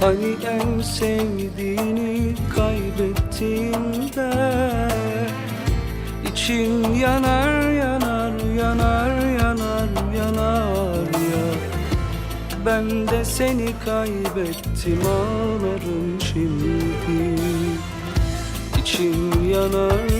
Hani en sevdiğini kaybettiğinde İçin yanar yanar yanar yanar yanar ya. Ben de seni kaybettim ağlarım şimdi. Yanar yanar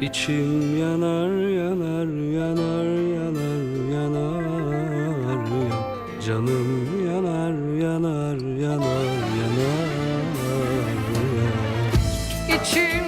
İçim yanar yanar yanar yanar yanar ya Canım yanar yanar yanar yanar ya İçim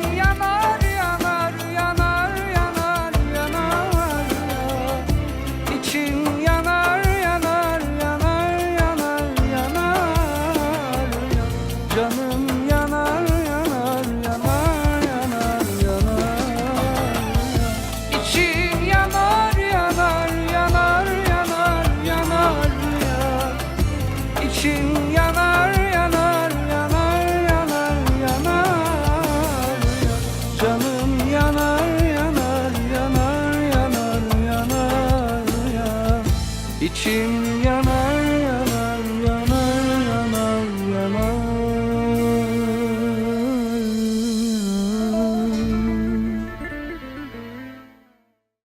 içim yanar